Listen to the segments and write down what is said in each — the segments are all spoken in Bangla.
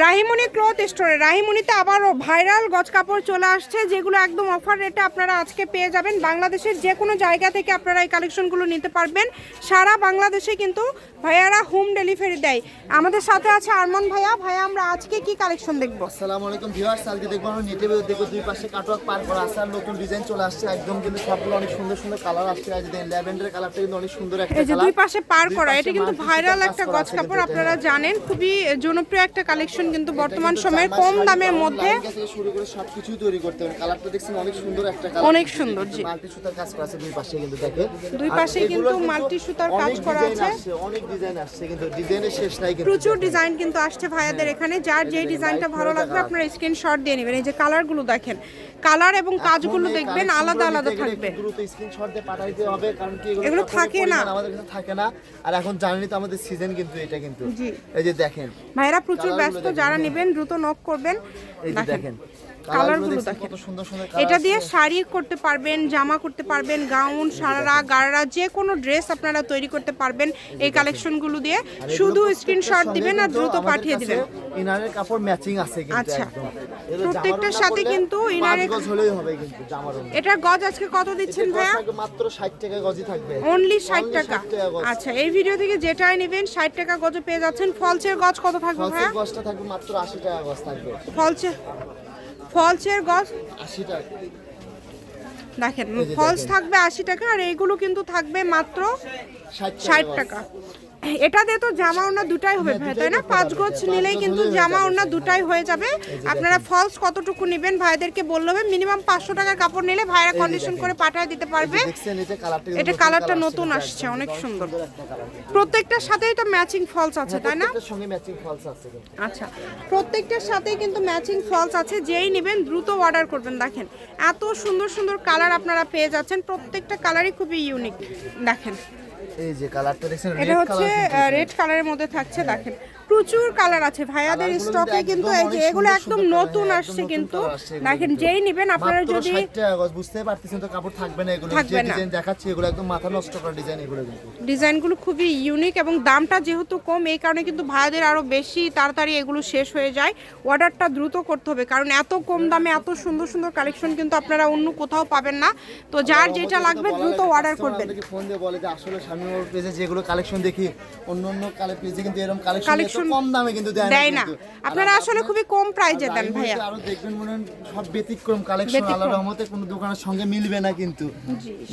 রাহিমণি ক্লথ স্টোরে। রাহিমণিতে আবারও ভাইরাল গজ কাপড় চলে আসছে যেগুলো একদম অফার রেটে আপনারা আজকে পেয়ে যাবেন। বাংলাদেশের যে কোনো জায়গা থেকে আপনারা এই কালেকশনগুলো নিতে পারবেন। সারা বাংলাদেশে কিন্তু ভাইয়ারা হোম ডেলিভারি দেয়। আমাদের সাথে আছে আরমান ভাইয়া। ভাইয়া আমরা আজকে কি কালেকশন দেখব? আসসালামু আলাইকুম ভিউয়ার্স আজকে দেখব আমরা নেটে দেখব দুই পাশে কাটওয়ার্ক পার করা আছে আর নতুন ডিজাইন চলে আসছে। একদম কিন্তু সবগুলো অনেক সুন্দর সুন্দর কালার আসছে। আজ দেখেন ল্যাভেন্ডার কালারটা কিন্তু অনেক সুন্দর একটা এই যে দুই পাশে পার করা এটা কিন্তু ভাইরাল একটা গজ কাপড় আপনারা জানেন। খুবই জনপ্রিয় একটা কালেকশন কিন্তু বর্তমান কিন্তু সময়ের চার কম দামের মধ্যে শুরু করে সবকিছুই তৈরি করতে পারেন কালারটা দেখছেন অনেক সুন্দর একটা কালার অনেক সুন্দর, জি। মাল্টি সুতার কাজ করা আছে দুই পাশে কিন্তু দেখেন। দুই পাশে কিন্তু multi সুতার কাজ করা আছে। অনেক ডিজাইন আসছে কিন্তু ডিজাইনের শেষ নাই কিন্তু প্রচুর ডিজাইন কিন্তু আসছে ভাইয়াদের এখানে। যার যে ডিজাইনটা ভালো লাগবে আপনারা স্ক্রিনশট দিয়ে নেবেন। এই যে কালারগুলো দেখেন কালার এবং কাজগুলো দেখবেন আলাদা আলাদা থাকবে। দ্রুত স্ক্রিনশট দিয়ে পাঠাইতে হবে কারণ কি এগুলো থাকে না। আমাদের কাছে থাকে না। আর এখন জানেনই তো আমাদের সিজন কিন্তু এটা কিন্তু। এই যে দেখেন ভাইয়ারা প্রচুর ব্যস্ত যারা। নেবেন দ্রুত নক করবেন দেখেন কালারগুলো দেখেন এটা দিয়ে শাড়ি করতে পারবেন জামা করতে পারবেন গাউন সারারা গাড়রা যে কোনো ড্রেস আপনারা তৈরি করতে পারবেন এই কালেকশনগুলো দিয়ে। শুধু স্ক্রিনশট দিবেন আর দ্রুত পাঠিয়ে দিবেন। ইনারের কাপড় ম্যাচিং আছে কিন্তু আচ্ছা। প্রত্যেকটার সাথে কিন্তু ইনারের- গজ হলেই হবে কিন্তু জামার। এটার গজ আজকে কত দিচ্ছেন ভাইয়া? মাত্র 60 টাকা গজই থাকবে। অনলি ষাট Only টাকা। আচ্ছা এই ভিডিও থেকে যেটাই নেবেন ষাট টাকা গজে পেয়ে যাচ্ছেন। ফলসের গজ কত থাকবে ফলসের ভাইয়া? গজটা থাকবে মাত্র 80 টাকা গজ থাকবে। ফলসে ফলসের গছ? আশি টাকা। দেখেন ফলস থাকবে আশি টাকা আর এইগুলো কিন্তু থাকবে মাত্র ষাট টাকা। এটা দিয়ে তো জামা ওড়না দুটাই হবে হ্যাঁ, ভাই তাই না? করতে পাঁচ হ্যাঁ, নিলেই কিন্তু জামা হয়ে ওড়না। দুটাই হয়ে যাবে। আপনারা ফলস কতটুকু নেবেন ভাইদেরকে বললে হবে। মিনিমাম পাঁচশো টাকার কাপড় নিলে ভাইরা কন্ডিশন করে পাঠিয়ে দিতে পারবে। এটা কালারটা নতুন আসছে, অনেক সুন্দর। প্রত্যেকটার সাথেই তো ম্যাচিং ফলস আছে তাই না। আচ্ছা প্রত্যেকটার সাথেই কিন্তু ম্যাচিং ফলস আছে। যেই নেবেন দ্রুত অর্ডার করবেন দেখেন। এত সুন্দর সুন্দর কালার আপনারা পেয়ে যাচ্ছেন। প্রত্যেকটা কালারই খুবই ইউনিক দেখেন। এই যে কালারটা দেখছেন এটা হচ্ছে রেড কালারের মধ্যে থাকছে দেখেন। প্রচুর কালার আছে। ভাইয়াদের স্টকে কিন্তু এই যে এগুলো একদম নতুন আসছে কিন্তু। দেখেন যেই নেবেন আপনারা যদি 60 টাকা গজ বুঝতে পারতেছেন তো কাপড় থাকবে না এগুলো যে ডিজাইন দেখাচ্ছি এগুলো একদম মাথা নষ্ট করা ডিজাইন এগুলো কিন্তু। ডিজাইনগুলো খুবই ইউনিক এবং দামটা যেহেতু কম এই কারণে কিন্তু ভাইয়াদের আরও বেশি তাড়াতাড়ি এগুলো শেষ হয়ে যায়। অর্ডারটা দ্রুত করতে হবে কারণ এত কম দামে এত সুন্দর সুন্দর কালেকশন কিন্তু আপনারা অন্য কোথাও পাবেন না। তো যার যেটা লাগবে দ্রুত অর্ডার করবেন। ফোন দিয়ে বলে যে আসলে স্বামী ওর পেজে যেগুলো কালেকশন দেখি অন্য অন্য কালে পেজে কিন্তু এরকম কালেকশন কম দামে কিন্তু দেয় না আপনারা আসলে খুবই কম প্রাইজে দেন ভাইয়া। আমি আরও দেখবেন মনে সব ব্যতিক্রম কালেকশন আল্লাহর রহমতে কোনো দোকানের সঙ্গে মিলবে না কিন্তু।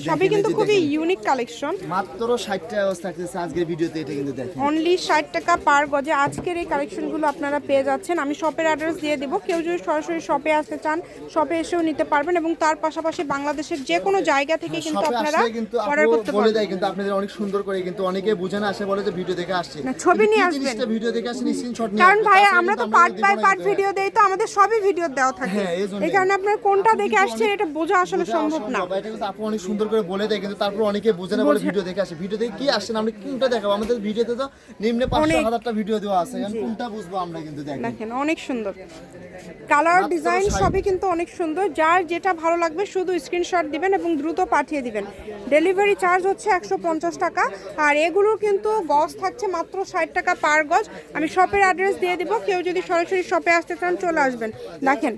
সবই কিন্তু খুবই ইউনিক কালেকশন মাত্র 60 টাকা থাকতেছে আজকের ভিডিওতে এটা কিন্তু দেখেন। অনলি ষাট টাকা পার গজে আজকের এই কালেকশনগুলো আপনারা পেয়ে যাচ্ছেন। আমি শপের অ্যাড্রেস দিয়ে দেবো। কেউ যদি সরাসরি শপে আসতে চান শপে এসেও নিতে পারবেন এবং তার পাশাপাশি বাংলাদেশের যে কোনো জায়গা থেকে কিন্তু আপনারা অর্ডার করতে বলে দেয় কিন্তু আপনাদের অনেক সুন্দর করে কিন্তু অনেকে বুঝে না আসে বলে যে ভিডিও দেখে আসছে। না, ছবি নিয়ে আসবেন। ভিডিও দেখে আসেন স্ক্রিনশট নিয়ে কারণ ভাই আমরা তো পার্ট বাই পার্ট ভিডিও দেই তো আমাদের সবই ভিডিও দেওয়া থাকে। হ্যাঁ, এই কারণে আপনারা কোনটা দেখে অনেক এটা বোঝা আসলে সম্ভব না। এটা কিন্তু আপু অনেক সুন্দর করে বলে দেয় কিন্তু তারপর অনেকে বোঝে না বলে ভিডিও দেখে আসে। ভিডিও দেখে কি আমরা কোনটা দেখাবো? আমাদের ভিডিওতে তো নিম্নে পাঁচশো অনেক। হাজারটা ভিডিও দেওয়া আছে। এখন কোনটা বুঝব আমরা কিন্তু দেখেন দেখেন অনেক সুন্দর। কালার ডিজাইন সবই কিন্তু অনেক সুন্দর। যার যেটা ভালো লাগবে শুধু স্ক্রিনশট দিবেন এবং দ্রুত পাঠিয়ে দিবেন। ডেলিভারি চার্জ হচ্ছে একশো পঞ্চাশ টাকা। আর এগুলোর কিন্তু গজ থাকছে মাত্র ষাট টাকা পার গজ। আমি শপের অ্যাড্রেস দিয়ে দিব কেউ যদি সরাসরি শপে আসতে চান চলে আসবেন। দেখেন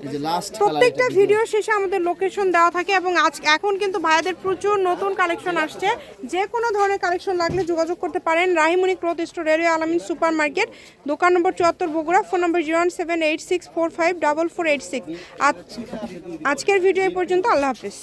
প্রত্যেকটা ভিডিও শেষে আমাদের লোকেশন দেওয়া থাকে এবং আজ এখন কিন্তু ভাইয়াদের প্রচুর নতুন কালেকশন আসছে। যে কোনো ধরনের কালেকশন লাগলে যোগাযোগ করতে পারেন Rahimoni cloth store railway Alamin super market দোকান নম্বর চুয়াত্তর বগুড়া ফোন নম্বর zero seven eight six four five double four eight six আজকের ভিডিও পর্যন্ত আল্লাহ হাফিজ।